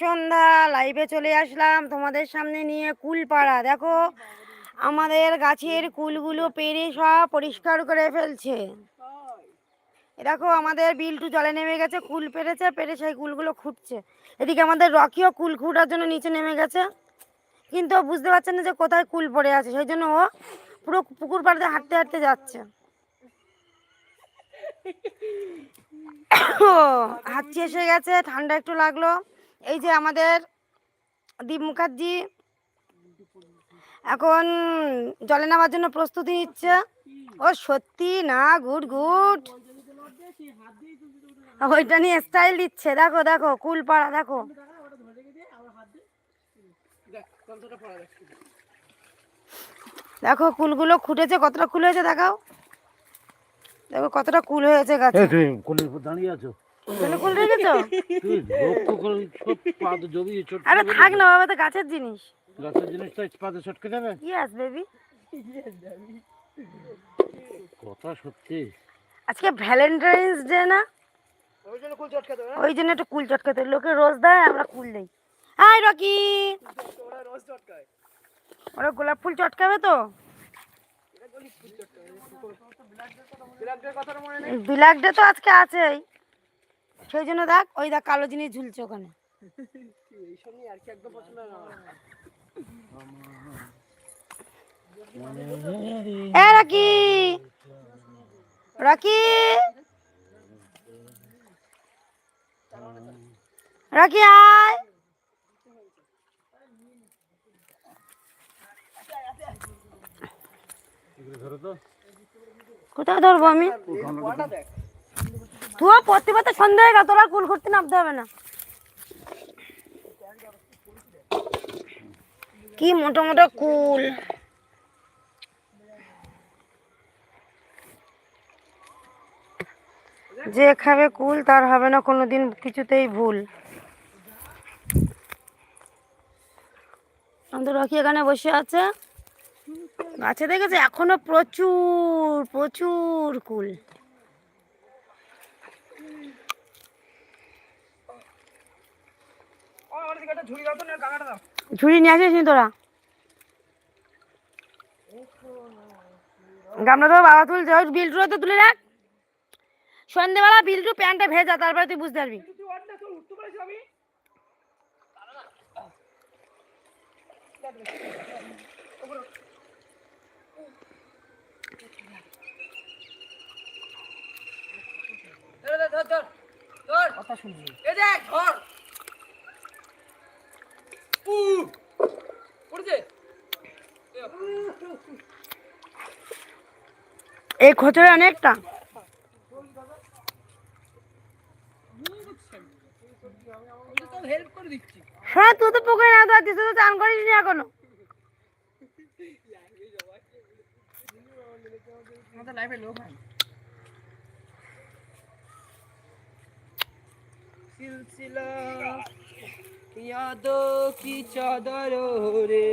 সন্ধ্যা লাইভে চলে আসলাম তোমাদের সামনে নিয়ে কুলপাড়া। দেখো, আমাদের গাছের কুলগুলো পেরে সব পরিষ্কার করে ফেলছে। দেখো, আমাদের বিলটু জলে নেমে গেছে, কুল পেরেছে, পেরে সেই কুলগুলো খুঁটছে। এদিকে আমাদের রকিও কুল খুঁটার জন্য নিচে নেমে গেছে। কিন্তু বুঝতে পারছে না যে কোথায় কুল পড়ে আছে, সেই জন্য ও পুরো পুকুর পাড়তে হাঁটতে হাঁটতে যাচ্ছে। হাঁচি এসে গেছে, ঠান্ডা একটু লাগল। এই যে আমাদের দীপ মুখার্জি এখন জলে নামার জন্য প্রস্তুতি নিচ্ছে। ও সত্যি না গুড গুড ওইটা নিয়ে স্টাইল দিচ্ছে। দেখো দেখো কুল পাড়া দেখো। দেখো, কুলগুলো খুঁটেছে। কতটা কুল হয়েছে দেখাও। দেখো, কতটা কুল হয়েছে গাছে। কোলের উপর দাঁড়িয়ে আছো? তুমি কুল রেখেছো আরে থাক না বাবা তো গাছের জিনিস। গাছের জিনিসটা পাতে ছটকে যাবে? ইয়েস বেবি কথা সত্যি। আজকে ভ্যালেন্টাইন্স ডে না? ওই জন্য একটু কুল চটকাতে লোকে রোজ দেয় আমরা কুল দেই। Hi Rocky! ওরা গোলাপ ফুল চটকাবে তো? বিলাক ডে তো আজকে আছেই। সেই জন্য দেখ ওই দেখ কালো জিনিস ঝুলছে ওখানে। এ রকি! রকি! রকি আয়! কোথায় ধরবো আমি? তুইও সন্ধ্যা হয়ে গেল তোর কুল করতে নামতে হবে না। কি মোটা মোটা কুল। যে খাবে কুল তার হবে না কোনোদিন কিছুতেই ভুল। আমাদের রকি এখানে বসে আছে। গাছে দেখেছে এখনও প্রচুর প্রচুর কুল। ঝুড়ি নিয়ে আসিস নি তোরা? গামলা তো বাবা তুলছে ওই বিলটুরে তো তুলে রাখ। সন্ধেবেলা বিলটু প্যান্টটা ভেজা তারপরে তুই বুঝতে পারবি। এই এই খোঁচরে অনেকটা। হ্যাঁ তুই তো পুকুরে না তুই তো চান করিস নি এখনও। কি চাদর রে